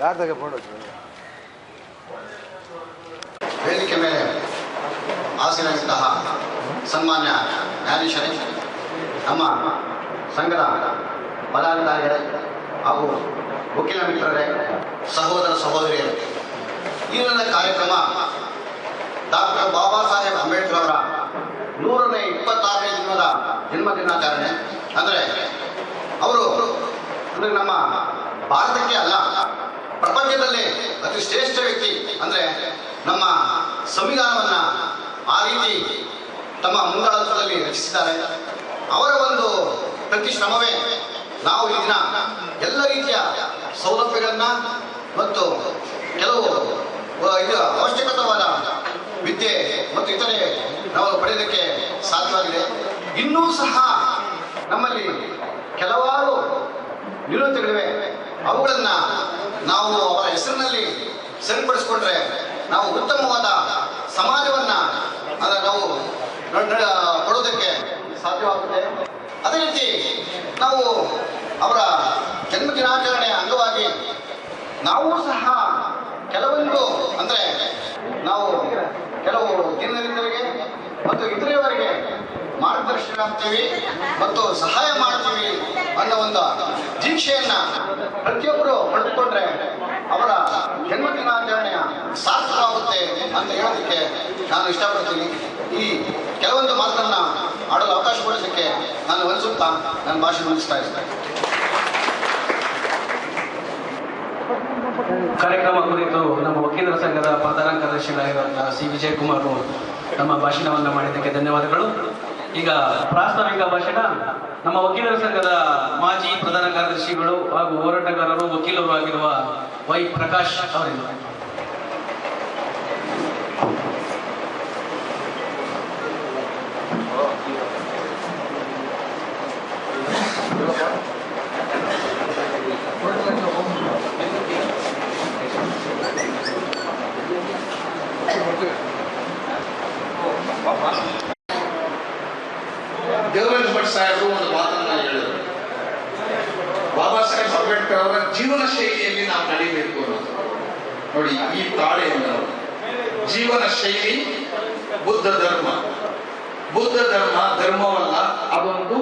ಯಾರ್ದಾಗ photo ವೇದಿಕೆ ಮೇಲೆ ಆಸೀನಂತಹ ಸನ್ಮಾನ್ಯ ನ್ಯಾಯಾಧೀಶರೇ ನಮ್ಮ ಸಂಘದ ಪದಾಧಿಕಾರಿಗಳೇ ಹಾಗೂ ವಕೀಲ ಮಿತ್ರರೇ, ಸಹೋದರ ಸಹೋದರಿಯರೇ, ಈ ನನ್ನ ಕಾರ್ಯಕ್ರಮ ಡಾಕ್ಟರ್ ಬಾಬಾ ಸಾಹೇಬ್ ಅಂಬೇಡ್ಕರ್ ಅವರ ನೂರನೇ ಇಪ್ಪತ್ತಾರನೇ ದಿನದ ಜನ್ಮ ದಿನಾಚರಣೆ. ಅಂದರೆ ಅವರು ನಮ್ಮ ಭಾರತಕ್ಕೆ ಅಲ್ಲ, ಪ್ರಪಂಚದಲ್ಲಿ ಅತಿ ಶ್ರೇಷ್ಠ ವ್ಯಕ್ತಿ ಅಂದರೆ ನಮ್ಮ ಸಂವಿಧಾನವನ್ನು ಆ ರೀತಿ ತಮ್ಮ ಮುಂದಾಳತ್ವದಲ್ಲಿ ರಚಿಸಿದ್ದಾರೆ. ಅವರ ಒಂದು ಪ್ರತಿ ಶ್ರಮವೇ ನಾವು ಈ ದಿನ ಎಲ್ಲ ರೀತಿಯ ಸೌಲಭ್ಯಗಳನ್ನ ಮತ್ತು ಕೆಲವು ಇದು ಅವಶ್ಯಕತವಾದ ವಿದ್ಯೆ ಮತ್ತು ಇತರೆ ನಾವು ಪಡೆಯೋದಕ್ಕೆ ಸಾಧ್ಯವಾಗಿದೆ. ಇನ್ನೂ ಸಹ ನಮ್ಮಲ್ಲಿ ಕೆಲವಾರು ನ್ಯೂನತೆಗಳಿವೆ. ಅವುಗಳನ್ನ ನಾವು ಅವರ ಹೆಸರಿನಲ್ಲಿ ಸರಿಪಡಿಸಿಕೊಂಡ್ರೆ ನಾವು ಉತ್ತಮವಾದ ಸಮಾಜವನ್ನ ಸಾಧ್ಯವಾಗುತ್ತೆ. ಅದೇ ರೀತಿ ನಾವು ಅವರ ಜನ್ಮ ದಿನಾಚರಣೆಯ ಅಂಗವಾಗಿ ನಾವು ಸಹ ಕೆಲವೊಂದು ಅಂದ್ರೆ ನಾವು ಕೆಲವು ದಿನದಲ್ಲಿದ್ದವರಿಗೆ ಮತ್ತು ಇತರೆಯವರಿಗೆ ಮಾರ್ಗದರ್ಶನ ಮತ್ತು ಸಹಾಯ ಮಾಡ್ತೀವಿ ಅನ್ನೋ ಒಂದು ದೀಕ್ಷೆಯನ್ನ ಪ್ರತಿಯೊಬ್ಬರು ಪಡೆದುಕೊಂಡ್ರೆ ಅವರ ಜನ್ಮ ದಿನಾಚರಣೆಯ ಸಾರ್ಥಕವಾಗುತ್ತೆ ಅಂತ ಹೇಳೋದಕ್ಕೆ ನಾನು ಇಷ್ಟಪಡ್ತೀನಿ. ಈ ಕೆಲವೊಂದು ಮಾತನ್ನ ನಾನು ವಂದಿಸುತ್ತಾ ನನ್ನ ಭಾಷೆ ಮುಗಿಸ್ತಾ ಇರ್ತೇನೆ ಕಾರ್ಯಕ್ರಮ ಕುರಿತು ನಮ್ಮ ವಕೀಲರ ಸಂಘದ ಪ್ರಧಾನ ಕಾರ್ಯದರ್ಶಿಗಳಾಗಿರುವಂತಹ ಸಿ. ವಿಜಯಕುಮಾರ್ ನಮ್ಮ ಭಾಷಣವನ್ನು ಮಾಡಿದ್ದಕ್ಕೆ ಧನ್ಯವಾದಗಳು. ಈಗ ಪ್ರಾಸ್ತಾವಿಕ ಭಾಷಣ. ನಮ್ಮ ವಕೀಲರ ಸಂಘದ ಮಾಜಿ ಪ್ರಧಾನ ಕಾರ್ಯದರ್ಶಿಗಳು ಹಾಗೂ ಹೋರಾಟಗಾರರು, ವಕೀಲರು ಆಗಿರುವ ವೈ ಪ್ರಕಾಶ್ ಅವರಿಂದ ದೇವರಾಜ ಭಟ್ ಸಾಹೇಬರು ಒಂದು ಮಾತನ್ನ ಹೇಳಿದರು. ಬಾಬಾ ಸಾಹೇಬ್ ಅಂಬೇಡ್ಕರ್ ಅವರ ಜೀವನ ಶೈಲಿಯಲ್ಲಿ ನಾವು ನಡಿಬೇಕು ಅನ್ನೋದು. ನೋಡಿ, ಈ ತಾಳೆಯನ್ನು ಜೀವನ ಶೈಲಿ ಬುದ್ಧ ಧರ್ಮ. ಬುದ್ಧ ಧರ್ಮ ಧರ್ಮವಲ್ಲ, ಅದೊಂದು